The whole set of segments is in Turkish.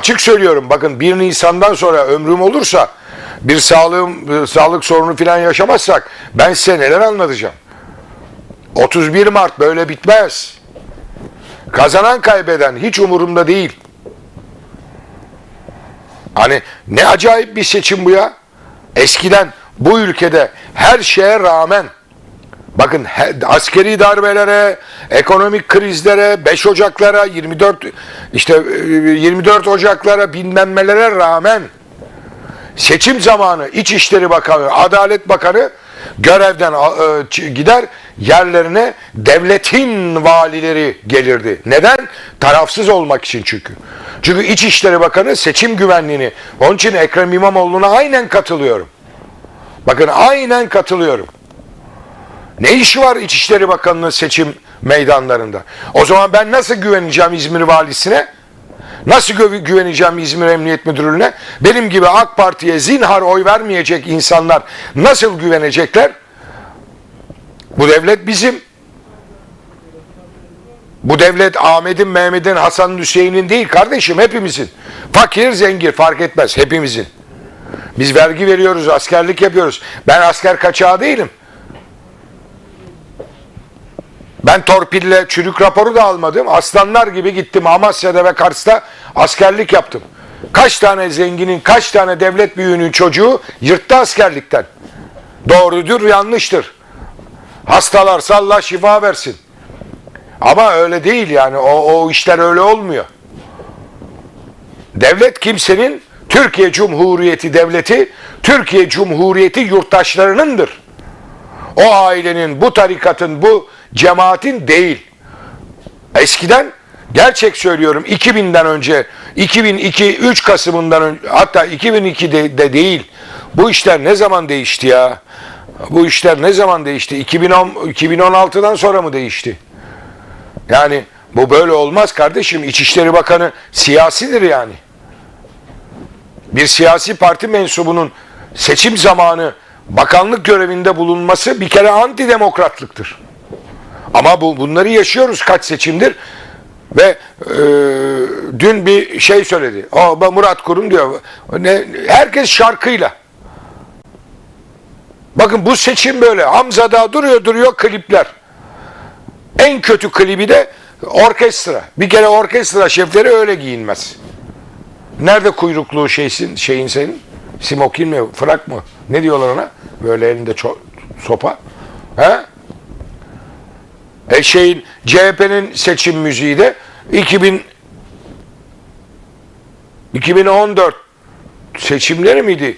Açık söylüyorum bakın 1 Nisan'dan sonra ömrüm olursa bir sağlığım, sağlık sorunu falan yaşamazsak ben size neler anlatacağım. 31 Mart böyle bitmez. Kazanan kaybeden hiç umurumda değil. Hani ne acayip bir seçim bu ya. Eskiden bu ülkede her şeye rağmen bakın askeri darbelere, ekonomik krizlere, 5 Ocaklara, 24 işte e, 24 Ocaklara bilmem rağmen seçim zamanı İçişleri Bakanı, Adalet Bakanı görevden e, gider yerlerine devletin valileri gelirdi. Neden? Tarafsız olmak için çünkü. Çünkü İçişleri Bakanı seçim güvenliğini onun için Ekrem İmamoğlu'na aynen katılıyorum. Bakın aynen katılıyorum. Ne işi var İçişleri Bakanı'nın seçim meydanlarında? O zaman ben nasıl güveneceğim İzmir valisine? Nasıl gü- güveneceğim İzmir Emniyet Müdürlüğü'ne? Benim gibi AK Parti'ye zinhar oy vermeyecek insanlar nasıl güvenecekler? Bu devlet bizim. Bu devlet Ahmet'in, Mehmet'in, Hasan'ın, Hüseyin'in değil kardeşim hepimizin. Fakir, zengin fark etmez hepimizin. Biz vergi veriyoruz, askerlik yapıyoruz. Ben asker kaçağı değilim. Ben torpille çürük raporu da almadım. Aslanlar gibi gittim Amasya'da ve Kars'ta askerlik yaptım. Kaç tane zenginin, kaç tane devlet büyüğünün çocuğu yırttı askerlikten. Doğrudur, yanlıştır. Hastalar salla şifa versin. Ama öyle değil yani. O, o işler öyle olmuyor. Devlet kimsenin Türkiye Cumhuriyeti devleti Türkiye Cumhuriyeti yurttaşlarınındır. O ailenin, bu tarikatın, bu cemaatin değil. Eskiden gerçek söylüyorum 2000'den önce 2002 3 Kasım'ından önce hatta 2002'de de değil. Bu işler ne zaman değişti ya? Bu işler ne zaman değişti? 2010 2016'dan sonra mı değişti? Yani bu böyle olmaz kardeşim. İçişleri Bakanı siyasidir yani. Bir siyasi parti mensubunun seçim zamanı bakanlık görevinde bulunması bir kere antidemokratlıktır. Ama bu bunları yaşıyoruz kaç seçimdir ve e, dün bir şey söyledi. Ben Murat Kurum diyor. Ne, herkes şarkıyla. Bakın bu seçim böyle. Hamza da duruyor duruyor klipler. En kötü klibi de orkestra. Bir kere orkestra şefleri öyle giyinmez. Nerede kuyruklu şeysin, şeyin senin? Smokin mi, frak mı? Ne diyorlar ona? Böyle elinde sopa. He? E şeyin CHP'nin seçim müziği de 2000 2014 seçimleri miydi?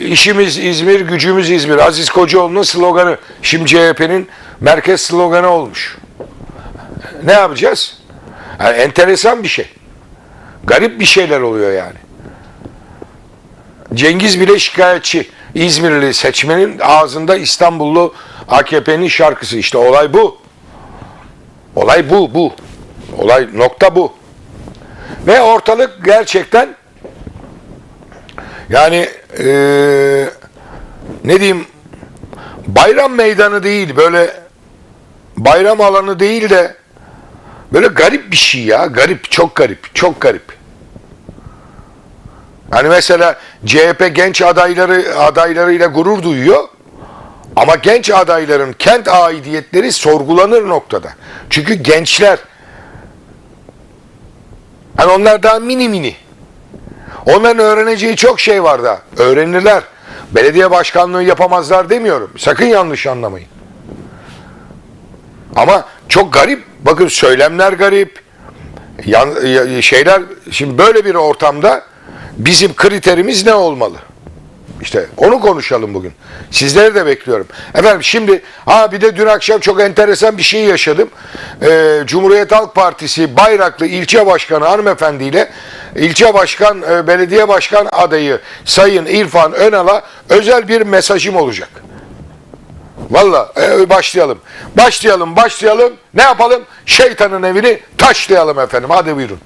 İşimiz İzmir, gücümüz İzmir. Aziz Kocaoğlu'nun sloganı şimdi CHP'nin merkez sloganı olmuş. Ne yapacağız? Yani enteresan bir şey. Garip bir şeyler oluyor yani. Cengiz bile şikayetçi. İzmirli seçmenin ağzında İstanbullu AKP'nin şarkısı. İşte olay bu. Olay bu, bu. Olay nokta bu. Ve ortalık gerçekten yani eee, ne diyeyim bayram meydanı değil böyle bayram alanı değil de böyle garip bir şey ya. Garip, çok garip, çok garip. Hani mesela CHP genç adayları adaylarıyla gurur duyuyor. Ama genç adayların kent aidiyetleri sorgulanır noktada. Çünkü gençler hani onlar daha mini mini. Onların öğreneceği çok şey var da. Öğrenirler. Belediye başkanlığı yapamazlar demiyorum. Sakın yanlış anlamayın. Ama çok garip. Bakın söylemler garip. Yan, ya- şeyler şimdi böyle bir ortamda bizim kriterimiz ne olmalı? İşte onu konuşalım bugün. Sizleri de bekliyorum. Efendim şimdi ha bir de dün akşam çok enteresan bir şey yaşadım. Ee, Cumhuriyet Halk Partisi Bayraklı ilçe başkanı hanımefendiyle ilçe başkan e, belediye başkan adayı Sayın İrfan Önal'a özel bir mesajım olacak. Valla e, başlayalım. Başlayalım başlayalım. Ne yapalım? Şeytanın evini taşlayalım efendim. Hadi buyurun.